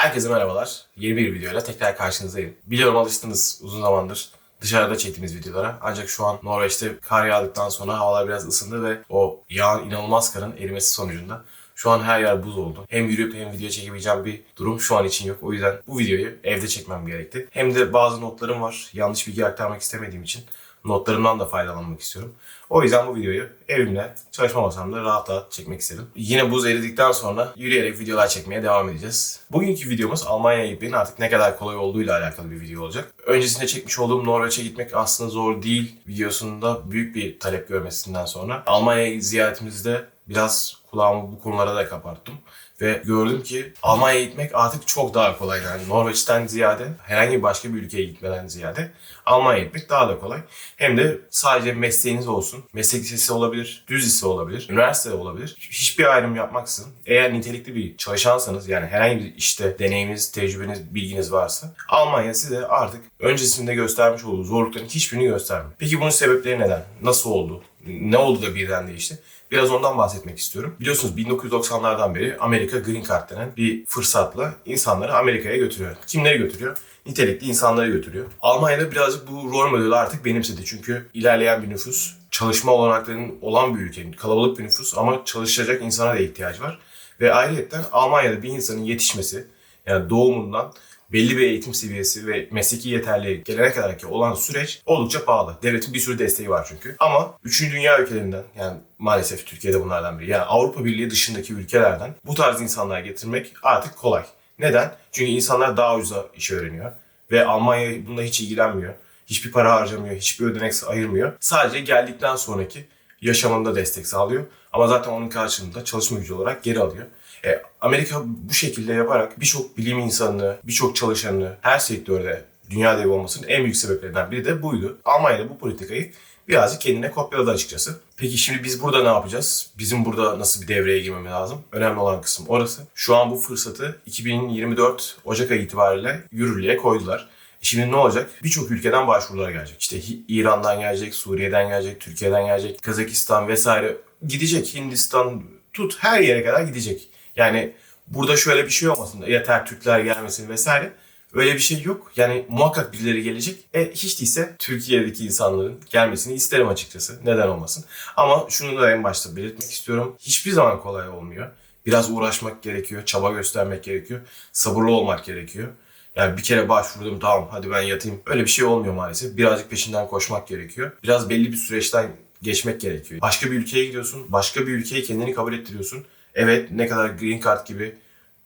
Herkese merhabalar. Yeni bir videoyla tekrar karşınızdayım. Biliyorum alıştınız uzun zamandır dışarıda çektiğimiz videolara. Ancak şu an Norveç'te kar yağdıktan sonra havalar biraz ısındı ve o yağın inanılmaz karın erimesi sonucunda şu an her yer buz oldu. Hem yürüyüp hem video çekebileceğim bir durum şu an için yok. O yüzden bu videoyu evde çekmem gerekti. Hem de bazı notlarım var. Yanlış bilgi aktarmak istemediğim için notlarımdan da faydalanmak istiyorum. O yüzden bu videoyu evimde çalışma masamda rahat rahat çekmek istedim. Yine buz eridikten sonra yürüyerek videolar çekmeye devam edeceğiz. Bugünkü videomuz Almanya'ya gitmenin artık ne kadar kolay olduğuyla alakalı bir video olacak. Öncesinde çekmiş olduğum Norveç'e gitmek aslında zor değil videosunda büyük bir talep görmesinden sonra Almanya ziyaretimizde biraz kulağımı bu konulara da kapattım. Ve gördüm ki Almanya'ya gitmek artık çok daha kolay. Yani Norveç'ten ziyade herhangi başka bir ülkeye gitmeden ziyade Almanya'ya gitmek daha da kolay. Hem de sadece mesleğiniz olsun. Meslek lisesi olabilir, düz lise olabilir, üniversite olabilir. Hiçbir ayrım yapmaksızın eğer nitelikli bir çalışansanız yani herhangi bir işte deneyiminiz, tecrübeniz, bilginiz varsa Almanya size artık öncesinde göstermiş olduğu zorlukların hiçbirini göstermiyor. Peki bunun sebepleri neden? Nasıl oldu? Ne oldu da birden değişti? Biraz ondan bahsetmek istiyorum. Biliyorsunuz 1990'lardan beri Amerika Green Card denen bir fırsatla insanları Amerika'ya götürüyor. Kimleri götürüyor? Nitelikli insanları götürüyor. Almanya'da birazcık bu rol modeli artık benimsedi. Çünkü ilerleyen bir nüfus, çalışma olanaklarının olan bir ülke, kalabalık bir nüfus ama çalışacak insana da ihtiyaç var. Ve ayrıca Almanya'da bir insanın yetişmesi, yani doğumundan belli bir eğitim seviyesi ve mesleki yeterliğe gelene kadar ki olan süreç oldukça pahalı. Devletin bir sürü desteği var çünkü. Ama 3. dünya ülkelerinden yani maalesef Türkiye'de bunlardan biri. Yani Avrupa Birliği dışındaki ülkelerden bu tarz insanlar getirmek artık kolay. Neden? Çünkü insanlar daha ucuza iş öğreniyor. Ve Almanya bunda hiç ilgilenmiyor. Hiçbir para harcamıyor, hiçbir ödenek ayırmıyor. Sadece geldikten sonraki yaşamında destek sağlıyor. Ama zaten onun karşılığında çalışma gücü olarak geri alıyor. E, Amerika bu şekilde yaparak birçok bilim insanını, birçok çalışanını her sektörde dünya devi olmasının en büyük sebeplerinden biri de buydu. Almanya da bu politikayı birazcık kendine kopyaladı açıkçası. Peki şimdi biz burada ne yapacağız? Bizim burada nasıl bir devreye girmemiz lazım? Önemli olan kısım orası. Şu an bu fırsatı 2024 Ocak ayı itibariyle yürürlüğe koydular. E Şimdi ne olacak? Birçok ülkeden başvurular gelecek. İşte İran'dan gelecek, Suriye'den gelecek, Türkiye'den gelecek, Kazakistan vesaire gidecek. Hindistan tut her yere kadar gidecek. Yani burada şöyle bir şey olmasın. Yeter Türkler gelmesin vesaire. Öyle bir şey yok. Yani muhakkak birileri gelecek. E hiç değilse Türkiye'deki insanların gelmesini isterim açıkçası. Neden olmasın. Ama şunu da en başta belirtmek istiyorum. Hiçbir zaman kolay olmuyor. Biraz uğraşmak gerekiyor, çaba göstermek gerekiyor, sabırlı olmak gerekiyor. Yani bir kere başvurdum tamam hadi ben yatayım. Öyle bir şey olmuyor maalesef. Birazcık peşinden koşmak gerekiyor. Biraz belli bir süreçten geçmek gerekiyor. Başka bir ülkeye gidiyorsun. Başka bir ülkeye kendini kabul ettiriyorsun. Evet ne kadar Green Card gibi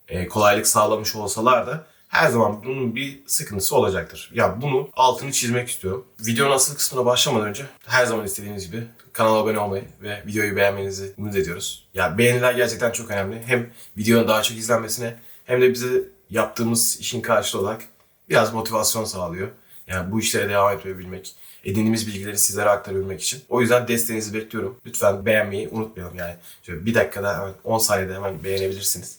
e, kolaylık sağlamış olsalar da her zaman bunun bir sıkıntısı olacaktır. Ya bunu altını çizmek istiyorum. Videonun asıl kısmına başlamadan önce her zaman istediğiniz gibi kanala abone olmayı ve videoyu beğenmenizi umut ediyoruz. Ya beğeniler gerçekten çok önemli. Hem videonun daha çok izlenmesine hem de bize yaptığımız işin karşılığı olarak biraz motivasyon sağlıyor. Yani bu işlere devam edebilmek, edindiğimiz bilgileri sizlere aktarabilmek için. O yüzden desteğinizi bekliyorum. Lütfen beğenmeyi unutmayalım. Yani şöyle bir dakikada hemen 10 saniyede hemen beğenebilirsiniz.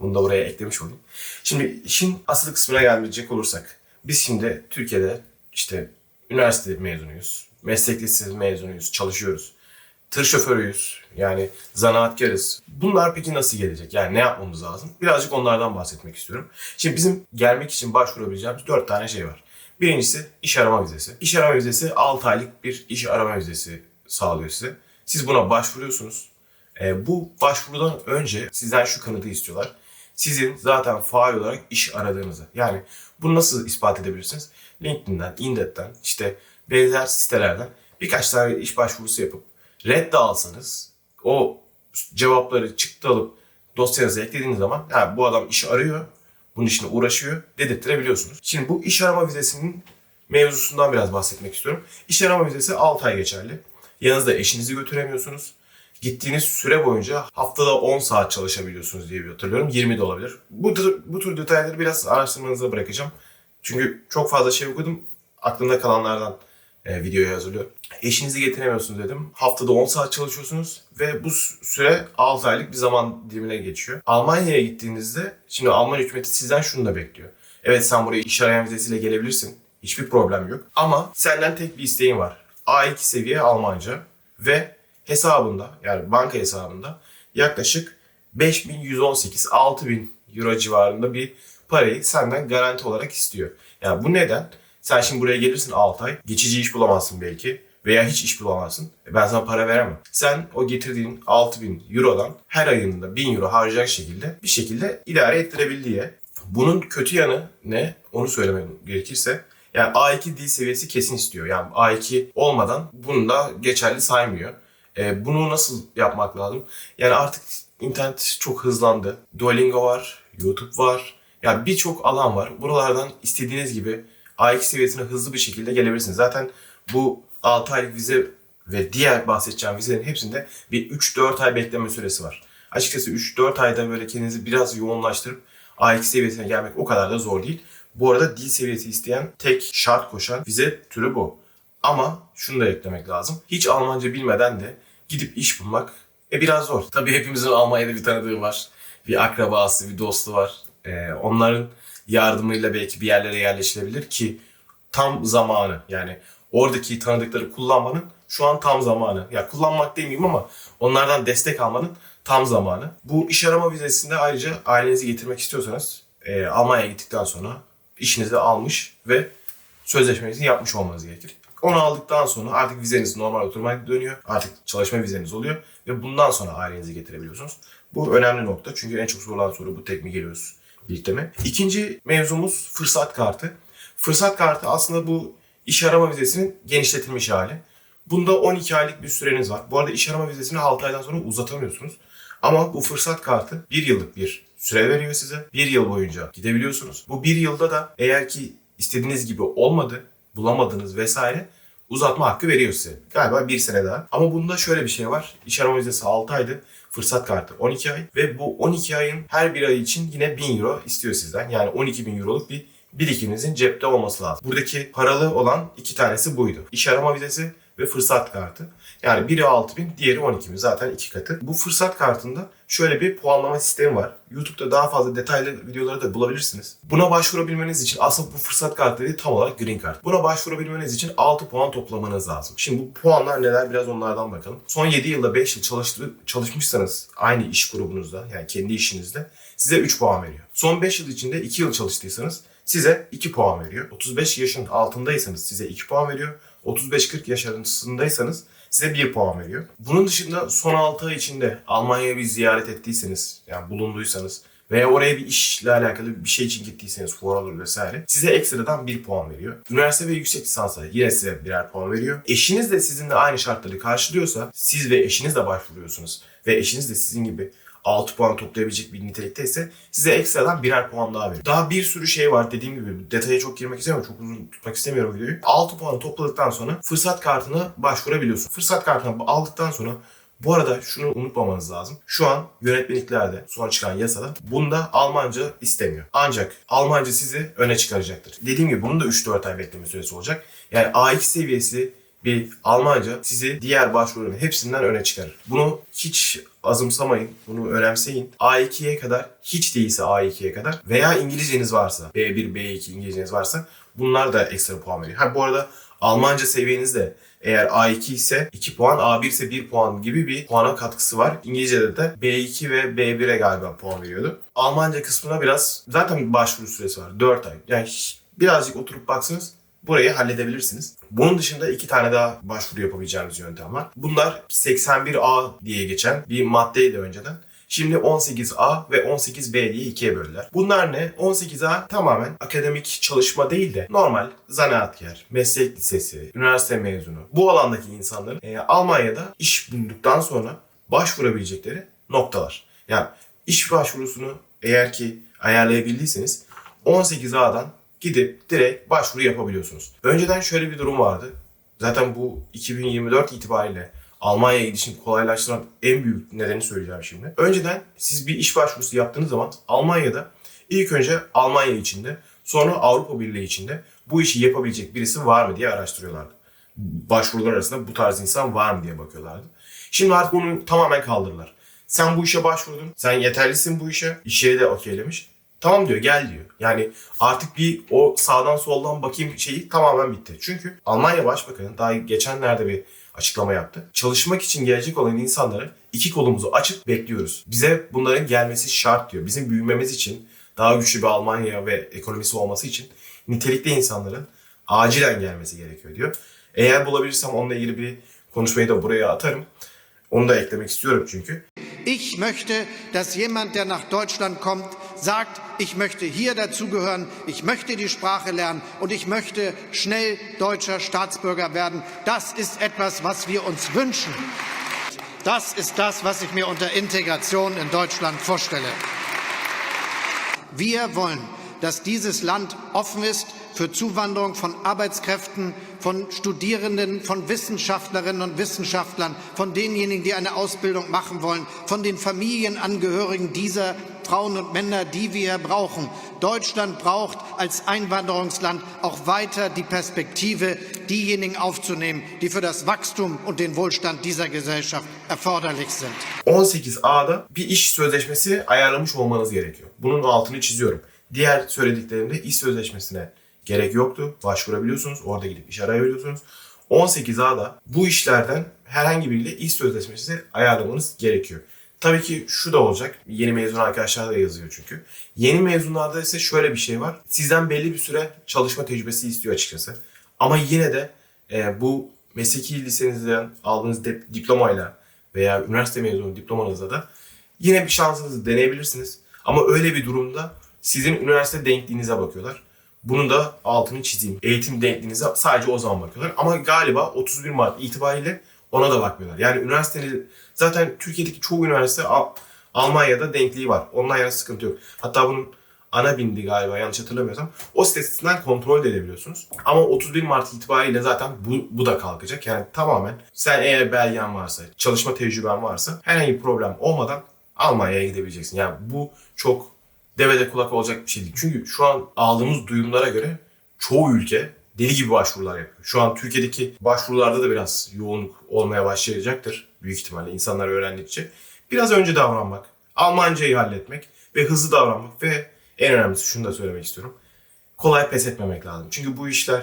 Bunu da buraya eklemiş olayım. Şimdi işin asıl kısmına gelecek olursak. Biz şimdi Türkiye'de işte üniversite mezunuyuz. Meslek lisesi mezunuyuz. Çalışıyoruz. Tır şoförüyüz. Yani zanaatkarız. Bunlar peki nasıl gelecek? Yani ne yapmamız lazım? Birazcık onlardan bahsetmek istiyorum. Şimdi bizim gelmek için başvurabileceğimiz 4 tane şey var. Birincisi iş arama vizesi. İş arama vizesi 6 aylık bir iş arama vizesi sağlıyor size. Siz buna başvuruyorsunuz. E, bu başvurudan önce sizden şu kanıtı istiyorlar. Sizin zaten faal olarak iş aradığınızı. Yani bunu nasıl ispat edebilirsiniz? LinkedIn'den, Indeed'den, işte benzer sitelerden birkaç tane iş başvurusu yapıp red alsanız o cevapları çıktı alıp dosyanıza eklediğiniz zaman ha, bu adam iş arıyor, bunun işine uğraşıyor dedirttirebiliyorsunuz. Şimdi bu iş arama vizesinin mevzusundan biraz bahsetmek istiyorum. İş arama vizesi 6 ay geçerli. Yanınızda eşinizi götüremiyorsunuz. Gittiğiniz süre boyunca haftada 10 saat çalışabiliyorsunuz diye bir hatırlıyorum. 20 de olabilir. Bu, bu tür detayları biraz araştırmanıza bırakacağım. Çünkü çok fazla şey okudum. Aklımda kalanlardan e, videoyu hazırlıyorum. Eşinizi getiremiyorsunuz dedim. Haftada 10 saat çalışıyorsunuz ve bu sü- süre 6 aylık bir zaman dilimine geçiyor. Almanya'ya gittiğinizde şimdi Alman hükümeti sizden şunu da bekliyor. Evet sen buraya iş arayan vizesiyle gelebilirsin. Hiçbir problem yok. Ama senden tek bir isteğin var. A2 seviye Almanca ve hesabında yani banka hesabında yaklaşık 5118 6000 euro civarında bir parayı senden garanti olarak istiyor. Yani bu neden? Sen şimdi buraya gelirsin 6 ay. Geçici iş bulamazsın belki. Veya hiç iş bulamazsın. E ben sana para veremem. Sen o getirdiğin 6000 eurodan her ayında 1000 euro harcayacak şekilde bir şekilde idare ettirebil diye. Bunun kötü yanı ne? Onu söylemem gerekirse. Yani A2 dil seviyesi kesin istiyor. Yani A2 olmadan bunu da geçerli saymıyor. E, bunu nasıl yapmak lazım? Yani artık internet çok hızlandı. Duolingo var, YouTube var. Yani birçok alan var. Buralardan istediğiniz gibi A2 seviyesine hızlı bir şekilde gelebilirsiniz. Zaten bu 6 aylık vize ve diğer bahsedeceğim vizelerin hepsinde bir 3-4 ay bekleme süresi var. Açıkçası 3-4 ayda böyle kendinizi biraz yoğunlaştırıp A2 seviyesine gelmek o kadar da zor değil. Bu arada dil seviyesi isteyen tek şart koşan vize türü bu. Ama şunu da eklemek lazım. Hiç Almanca bilmeden de gidip iş bulmak e biraz zor. Tabii hepimizin Almanya'da bir tanıdığı var. Bir akrabası, bir dostu var. Ee, onların yardımıyla belki bir yerlere yerleşilebilir ki tam zamanı yani oradaki tanıdıkları kullanmanın şu an tam zamanı. Ya kullanmak demeyeyim ama onlardan destek almanın tam zamanı. Bu iş arama vizesinde ayrıca ailenizi getirmek istiyorsanız e, Almanya'ya gittikten sonra işinizi almış ve sözleşmenizi yapmış olmanız gerekir. Onu aldıktan sonra artık vizeniz normal oturmaya dönüyor. Artık çalışma vizeniz oluyor ve bundan sonra ailenizi getirebiliyorsunuz. Bu önemli nokta çünkü en çok sorulan soru bu tek mi geliyoruz birlikte mi? İkinci mevzumuz fırsat kartı. Fırsat kartı aslında bu iş arama vizesinin genişletilmiş hali. Bunda 12 aylık bir süreniz var. Bu arada iş arama vizesini 6 aydan sonra uzatamıyorsunuz. Ama bu fırsat kartı 1 yıllık bir süre veriyor size. 1 yıl boyunca gidebiliyorsunuz. Bu 1 yılda da eğer ki istediğiniz gibi olmadı, bulamadınız vesaire uzatma hakkı veriyor size. Galiba bir sene daha. Ama bunda şöyle bir şey var. İş arama vizesi 6 aydı. Fırsat kartı 12 ay. Ve bu 12 ayın her bir ay için yine 1000 euro istiyor sizden. Yani 12 bin euroluk bir birikiminizin cepte olması lazım. Buradaki paralı olan iki tanesi buydu. İş arama vizesi ve fırsat kartı. Yani biri 6000, diğeri 12 bin. Zaten iki katı. Bu fırsat kartında şöyle bir puanlama sistemi var. YouTube'da daha fazla detaylı videoları da bulabilirsiniz. Buna başvurabilmeniz için aslında bu fırsat kartı dediği tam olarak Green Card. Buna başvurabilmeniz için 6 puan toplamanız lazım. Şimdi bu puanlar neler biraz onlardan bakalım. Son 7 yılda 5 yıl çalıştı, çalışmışsanız aynı iş grubunuzda yani kendi işinizde size 3 puan veriyor. Son 5 yıl içinde 2 yıl çalıştıysanız size 2 puan veriyor. 35 yaşın altındaysanız size 2 puan veriyor. 35-40 yaş arasındaysanız size 1 puan veriyor. Bunun dışında son 6 ay içinde Almanya'ya bir ziyaret ettiyseniz, yani bulunduysanız veya oraya bir işle alakalı bir şey için gittiyseniz, fuar olur vesaire, size ekstradan 1 puan veriyor. Üniversite ve yüksek lisansa yine size birer puan veriyor. Eşiniz de sizinle aynı şartları karşılıyorsa, siz ve eşiniz de başvuruyorsunuz ve eşiniz de sizin gibi 6 puan toplayabilecek bir nitelikteyse size ekstradan birer puan daha veriyor. Daha bir sürü şey var dediğim gibi detaya çok girmek istemiyorum. Çok uzun tutmak istemiyorum videoyu. 6 puanı topladıktan sonra fırsat kartına başvurabiliyorsun. Fırsat kartını aldıktan sonra bu arada şunu unutmamanız lazım. Şu an yönetmeliklerde son çıkan yasada bunda Almanca istemiyor. Ancak Almanca sizi öne çıkaracaktır. Dediğim gibi bunun da 3-4 ay bekleme süresi olacak. Yani A2 seviyesi bir Almanca sizi diğer başvuruların hepsinden öne çıkarır. Bunu hiç azımsamayın, bunu önemseyin. A2'ye kadar, hiç değilse A2'ye kadar veya İngilizceniz varsa, B1, B2 İngilizceniz varsa bunlar da ekstra puan veriyor. Ha bu arada Almanca seviyeniz de eğer A2 ise 2 puan, A1 ise 1 puan gibi bir puana katkısı var. İngilizce'de de B2 ve B1'e galiba puan veriyordu. Almanca kısmına biraz zaten başvuru süresi var. 4 ay. Yani birazcık oturup baksanız burayı halledebilirsiniz. Bunun dışında iki tane daha başvuru yapabileceğimiz yöntem var. Bunlar 81A diye geçen bir maddeydi önceden. Şimdi 18A ve 18B diye ikiye böldüler. Bunlar ne? 18A tamamen akademik çalışma değil de normal zanaatkar, meslek lisesi, üniversite mezunu bu alandaki insanların e, Almanya'da iş bulduktan sonra başvurabilecekleri noktalar. Yani iş başvurusunu eğer ki ayarlayabildiyseniz 18A'dan gidip direkt başvuru yapabiliyorsunuz. Önceden şöyle bir durum vardı. Zaten bu 2024 itibariyle Almanya'ya gidişini kolaylaştıran en büyük nedeni söyleyeceğim şimdi. Önceden siz bir iş başvurusu yaptığınız zaman Almanya'da ilk önce Almanya içinde sonra Avrupa Birliği içinde bu işi yapabilecek birisi var mı diye araştırıyorlardı. Başvurular arasında bu tarz insan var mı diye bakıyorlardı. Şimdi artık onu tamamen kaldırdılar. Sen bu işe başvurdun. Sen yeterlisin bu işe. İş yeri de okeylemiş. Tamam diyor gel diyor. Yani artık bir o sağdan soldan bakayım şeyi tamamen bitti. Çünkü Almanya Başbakanı daha geçenlerde bir açıklama yaptı. Çalışmak için gelecek olan insanları iki kolumuzu açıp bekliyoruz. Bize bunların gelmesi şart diyor. Bizim büyümemiz için daha güçlü bir Almanya ve ekonomisi olması için nitelikli insanların acilen gelmesi gerekiyor diyor. Eğer bulabilirsem onunla ilgili bir konuşmayı da buraya atarım. Onu da eklemek istiyorum çünkü. Ich möchte, dass jemand, der nach Deutschland kommt, sagt, ich möchte hier dazugehören, ich möchte die Sprache lernen und ich möchte schnell deutscher Staatsbürger werden. Das ist etwas, was wir uns wünschen. Das ist das, was ich mir unter Integration in Deutschland vorstelle. Wir wollen, dass dieses Land offen ist für Zuwanderung von Arbeitskräften, von Studierenden, von Wissenschaftlerinnen und Wissenschaftlern, von denjenigen, die eine Ausbildung machen wollen, von den Familienangehörigen dieser Frauen und Männer, die wir brauchen. Deutschland braucht als Einwanderungsland auch weiter die Perspektive, diejenigen aufzunehmen, die für das Wachstum und den Wohlstand dieser Gesellschaft erforderlich sind. 18A'da bir iş sözleşmesi ayarlamış olmanız gerekiyor. Bunun altını çiziyorum. Diğer söylediklerimde iş sözleşmesine gerek yoktu. Başvurabiliyorsunuz. Orada gidip iş arayabiliyorsunuz. 18A'da bu işlerden herhangi biriyle iş sözleşmesi ayarlamanız gerekiyor. Tabii ki şu da olacak. Yeni mezun arkadaşlar da yazıyor çünkü. Yeni mezunlarda ise şöyle bir şey var. Sizden belli bir süre çalışma tecrübesi istiyor açıkçası. Ama yine de e, bu mesleki lisenizden aldığınız de- diplomayla veya üniversite mezunu diplomanızla da yine bir şansınızı deneyebilirsiniz. Ama öyle bir durumda sizin üniversite denkliğinize bakıyorlar. Bunun da altını çizeyim. Eğitim denkliğinize sadece o zaman bakıyorlar. Ama galiba 31 Mart itibariyle ona da bakmıyorlar. Yani üniversiteniz zaten Türkiye'deki çoğu üniversite Al- Almanya'da denkliği var. Ondan yana sıkıntı yok. Hatta bunun ana bindi galiba yanlış hatırlamıyorsam. O sitesinden kontrol de edebiliyorsunuz. Ama 31 Mart itibariyle zaten bu, bu da kalkacak. Yani tamamen sen eğer belgen varsa, çalışma tecrüben varsa herhangi bir problem olmadan Almanya'ya gidebileceksin. Yani bu çok devede kulak olacak bir şey değil. Çünkü şu an aldığımız duyumlara göre çoğu ülke deli gibi başvurular yapıyor. Şu an Türkiye'deki başvurularda da biraz yoğunluk olmaya başlayacaktır. Büyük ihtimalle insanlar öğrendikçe. Biraz önce davranmak, Almancayı halletmek ve hızlı davranmak ve en önemlisi şunu da söylemek istiyorum. Kolay pes etmemek lazım. Çünkü bu işler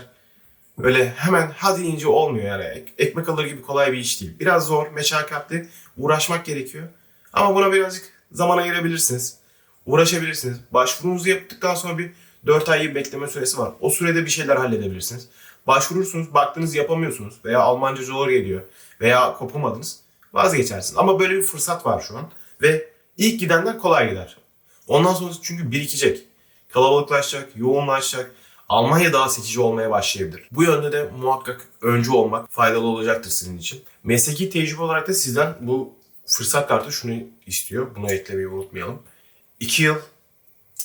öyle hemen hadi ince olmuyor yani. Ek- ekmek alır gibi kolay bir iş değil. Biraz zor, meşakkatli, uğraşmak gerekiyor. Ama buna birazcık zaman ayırabilirsiniz. Uğraşabilirsiniz. Başvurunuzu yaptıktan sonra bir 4 ay bir bekleme süresi var. O sürede bir şeyler halledebilirsiniz. Başvurursunuz, baktınız yapamıyorsunuz veya Almanca zor geliyor veya kopamadınız. Vazgeçersiniz. Ama böyle bir fırsat var şu an ve ilk gidenler kolay gider. Ondan sonra çünkü birikecek. Kalabalıklaşacak, yoğunlaşacak. Almanya daha seçici olmaya başlayabilir. Bu yönde de muhakkak öncü olmak faydalı olacaktır sizin için. Mesleki tecrübe olarak da sizden bu fırsat kartı şunu istiyor. Bunu eklemeyi unutmayalım. 2 yıl,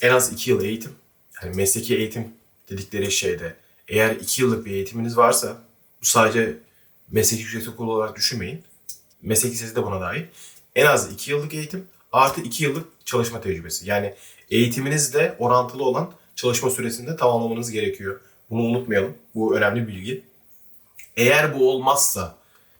en az 2 yıl eğitim. Yani mesleki eğitim dedikleri şeyde eğer 2 yıllık bir eğitiminiz varsa bu sadece mesleki yüksek okul olarak düşünmeyin. Meslek lisesi de buna dahil. En az 2 yıllık eğitim artı 2 yıllık çalışma tecrübesi. Yani eğitiminizle orantılı olan çalışma süresinde tamamlamanız gerekiyor. Bunu unutmayalım. Bu önemli bir bilgi. Eğer bu olmazsa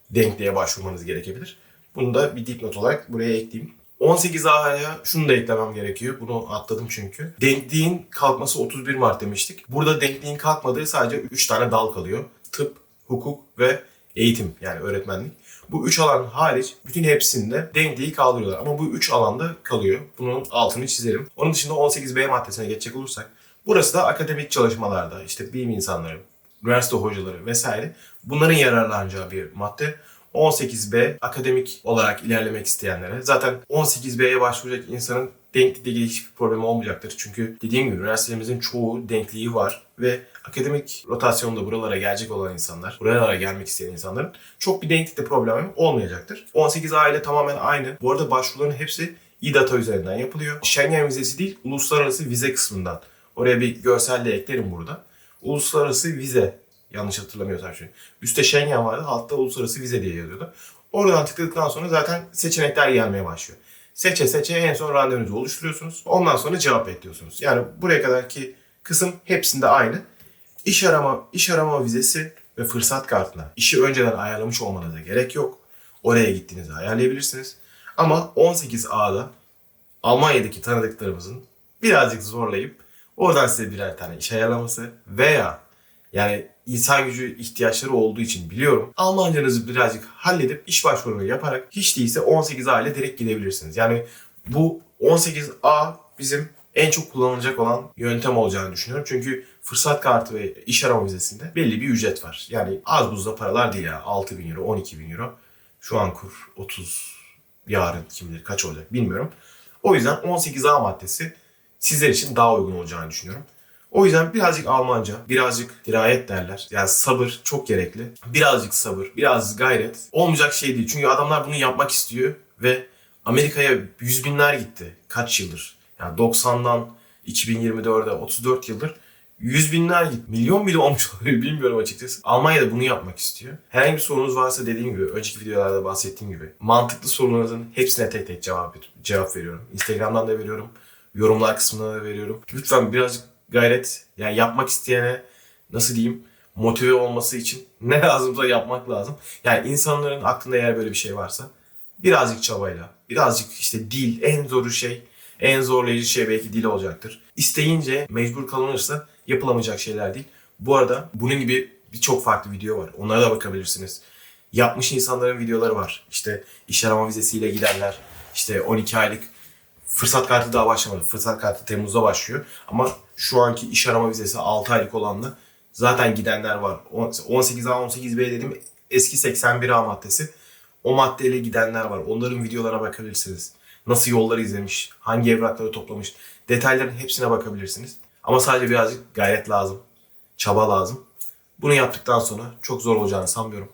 denkliğe başvurmanız gerekebilir. Bunu da bir dipnot olarak buraya ekleyeyim. 18 A'ya şunu da eklemem gerekiyor. Bunu atladım çünkü. Denkliğin kalkması 31 Mart demiştik. Burada denkliğin kalkmadığı sadece 3 tane dal kalıyor. Tıp, hukuk ve eğitim yani öğretmenlik. Bu 3 alan hariç bütün hepsinde denkliği kaldırıyorlar. Ama bu 3 alanda kalıyor. Bunun altını çizelim. Onun dışında 18B maddesine geçecek olursak burası da akademik çalışmalarda işte bilim insanları, üniversite hocaları vesaire bunların yararlanacağı bir madde. 18B akademik olarak ilerlemek isteyenlere. Zaten 18B'ye başvuracak insanın denklikle ilgili hiçbir problemi olmayacaktır. Çünkü dediğim gibi üniversitemizin çoğu denkliği var ve akademik rotasyonda buralara gelecek olan insanlar, buralara gelmek isteyen insanların çok bir denklikte problemi olmayacaktır. 18A ile tamamen aynı. Bu arada başvuruların hepsi e-data üzerinden yapılıyor. Schengen vizesi değil, uluslararası vize kısmından. Oraya bir görselle eklerim burada. Uluslararası vize yanlış hatırlamıyorsam şimdi. Üstte Schengen vardı, altta uluslararası vize diye yazıyordu. Oradan tıkladıktan sonra zaten seçenekler gelmeye başlıyor. Seçe seçe en son randevunuzu oluşturuyorsunuz. Ondan sonra cevap bekliyorsunuz. Yani buraya kadarki kısım hepsinde aynı. İş arama, iş arama vizesi ve fırsat kartına işi önceden ayarlamış olmanıza gerek yok. Oraya gittiğinizde ayarlayabilirsiniz. Ama 18A'da Almanya'daki tanıdıklarımızın birazcık zorlayıp oradan size birer tane iş ayarlaması veya yani insan gücü ihtiyaçları olduğu için biliyorum. Almancanızı birazcık halledip iş başvurunu yaparak hiç değilse 18A ile direkt gidebilirsiniz. Yani bu 18A bizim en çok kullanılacak olan yöntem olacağını düşünüyorum. Çünkü fırsat kartı ve iş arama vizesinde belli bir ücret var. Yani az buzda paralar değil ya. 6 bin euro, 12 bin euro. Şu an kur 30, yarın kim bilir kaç olacak bilmiyorum. O yüzden 18A maddesi sizler için daha uygun olacağını düşünüyorum. O yüzden birazcık Almanca, birazcık dirayet derler. Yani sabır çok gerekli. Birazcık sabır, biraz gayret. Olmayacak şey değil. Çünkü adamlar bunu yapmak istiyor ve Amerika'ya yüz binler gitti. Kaç yıldır? Yani 90'dan 2024'e 34 yıldır yüz binler gitti. Milyon bile olmuş olabilir bilmiyorum açıkçası. Almanya da bunu yapmak istiyor. Herhangi bir sorunuz varsa dediğim gibi, önceki videolarda bahsettiğim gibi mantıklı sorularınızın hepsine tek tek cevap cevap veriyorum. Instagram'dan da veriyorum. Yorumlar kısmına da veriyorum. Lütfen birazcık gayret, yani yapmak isteyene nasıl diyeyim motive olması için ne lazımsa yapmak lazım. Yani insanların aklında eğer böyle bir şey varsa birazcık çabayla, birazcık işte dil en zoru şey, en zorlayıcı şey belki dil olacaktır. İsteyince mecbur kalınırsa yapılamayacak şeyler değil. Bu arada bunun gibi birçok farklı video var. Onlara da bakabilirsiniz. Yapmış insanların videoları var. İşte iş arama vizesiyle gidenler, işte 12 aylık fırsat kartı daha başlamadı. Fırsat kartı Temmuz'da başlıyor. Ama şu anki iş arama vizesi 6 aylık olanla zaten gidenler var. 18A, 18B dedim eski 81A maddesi. O maddeyle gidenler var. Onların videolarına bakabilirsiniz. Nasıl yolları izlemiş, hangi evrakları toplamış. Detayların hepsine bakabilirsiniz. Ama sadece birazcık gayret lazım. Çaba lazım. Bunu yaptıktan sonra çok zor olacağını sanmıyorum.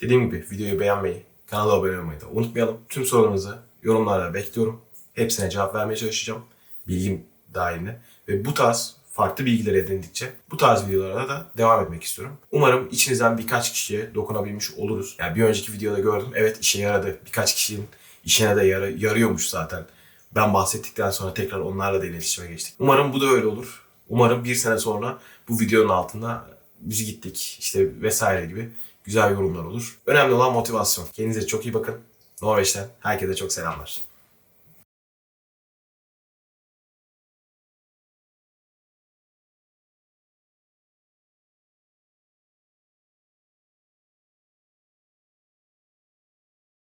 Dediğim gibi videoyu beğenmeyi, kanala abone olmayı da unutmayalım. Tüm sorularınızı yorumlarda bekliyorum. Hepsine cevap vermeye çalışacağım. Bilgim dahilinde. Ve bu tarz farklı bilgiler edindikçe bu tarz videolara da devam etmek istiyorum. Umarım içinizden birkaç kişiye dokunabilmiş oluruz. Yani bir önceki videoda gördüm. Evet işe yaradı. Birkaç kişinin işine de yara- yarıyormuş zaten. Ben bahsettikten sonra tekrar onlarla da iletişime geçtik. Umarım bu da öyle olur. Umarım bir sene sonra bu videonun altında biz gittik işte vesaire gibi güzel yorumlar olur. Önemli olan motivasyon. Kendinize çok iyi bakın. Norveç'ten herkese çok selamlar.